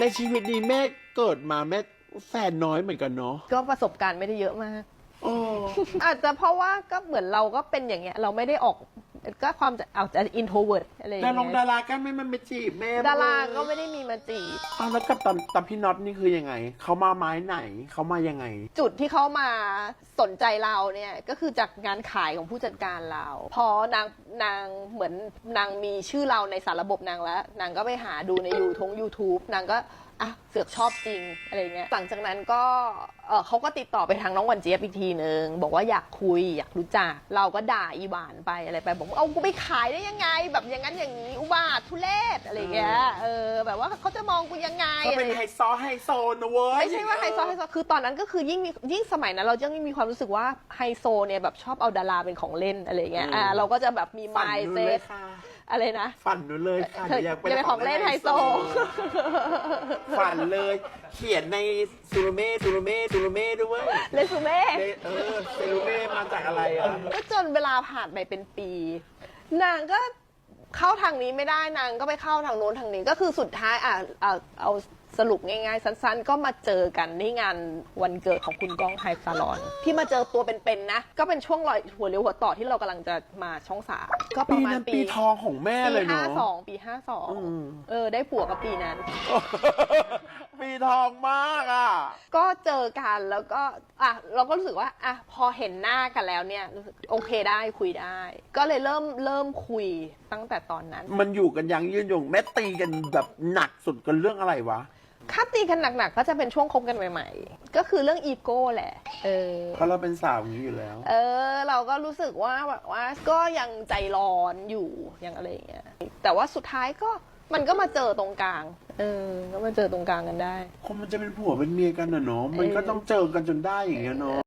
ในชีวิตนี้แม่เกิดมาแม่แฟนน้อยเหมือนกันเนาะก็ประสบการณ์ไม่ได้เยอะมากโอ้อาจจะเพราะว่าก็เหมือนเราก็เป็นอย่างเงี้ย เราไม่ได้ออก ก็ความจะเอาจะอินโทรเวิร์ดอะไรอย่างดารงเงี้ดายราก็ไม่มันไปจีบแม่ดาราเลยก็ไม่ได้มีมาจีบ อ้าวแล้วกับตอนตอนพี่น็อตนี่คือยังไง เขามาไม้ไหน เขามายังไง จุดที่เขามาสนใจเราเนี่ยก็คือจากงานขายของผู้จัดการเรา พอนางนางเหมือนนางมีชื่อเราในสารระบบนางแล้ว นางก็ไปหาดูในยูทง YouTube นางก็ อะเสือกชอบจริงอะไรเงี้ยหลังจากนั้นก็เออเขาก็ติดต่อไปทางน้องหวันเจี๊ยบอีกทีนึงบอกว่าอยากคุยอยากรู้จัก เราก็ด่าอีหวานไปอะไรไปบอกว่าเอากูไปขายได้ยังไง แบบอย่างนั้นอย่างนี้อุบาททุเลศอะไรเงี้ยเออแบบว่าเขาจะมองกูยังไงเขาอะไรเป็นไฮโซไฮโซนะเว้ยไม่ใช่ว่าไฮโซไฮโซคือตอนนั้นก็คือยิ่งมียิ่งสมัยนั้นเราจะยิ่งมีความรู้สึกว่าไฮโซเนี่ยแบบชอบเอาดาราเป็นของเล่นอะไรเงี้ยอ่าเราก็จะแบบมีฝัมานยหนูเซเลยตค่ะอะไรนะฝันหนูเลยค่ะเธอหนูอยากเป็นอยากเป็นของเล่นไฮโซฝันเลย เขียนในซูรุเม่ซูรุเม่ซูรุเม่ด้วยเลซูเม่เดเออซูรุเม่มาจากอะไรอะ ก็จนเวลาผ่านไปเป็นปี นางก็ เข้าทางนี้ไม่ได้นางก็ไปเข้าทางโน้นทางนี้ ก็คือสุดท้ายอะเอาเอาสรุปง่ายๆ สั้นๆ ก็มาเจอกันที่งานวันเกิดของคุณก้องไฮซาลอน ที่มาเจอตัวเป็นๆนะ ก็เป็นช่วงลอยหัวเรียวหัวต่อที่เรากำลังจะมาช่องสามก็ปปีระมาณนั้นปีปีทองของแม่ปีเลยห้าเนาะสองปีห้าสองอืม เออ ได้ผัวกับปีนั้นปี ทองมากอะ ก็เจอกันแล้วก็อะเราก็รู้สึกว่าอะพอเห็นหน้ากันแล้วเนี่ยรู้สึกโอเคได้คุยได้ ก็เลยเริ่มเริ่มคุยตั้งแต่ตอนนั้น มันอยู่กันยังยืนยงแม่ตีกันแบบหนักสุดกันเรื่องอะไรวะค่าตีกันหนักๆก็จะเป็นช่วงคบกันใหม่ๆ ก็คือเรื่องอีโก้แหละ เออ เพราะเราเป็นสาวอย่างนี้อยู่แล้ว เออ เราก็รู้สึกว่าแบบว่าก็ยังใจร้อนอยู่ยังอะไรอย่างเงี้ยแต่ว่าสุดท้ายก็ มันก็มาเจอตรงกลาง เออ ก็มาเจอตรงกลางกันได้ คนมันจะเป็นผัวเป็นเมียกันนะเนาะมันก็ต้องเจอกันจนได้อย่างเงี้ยเนาะ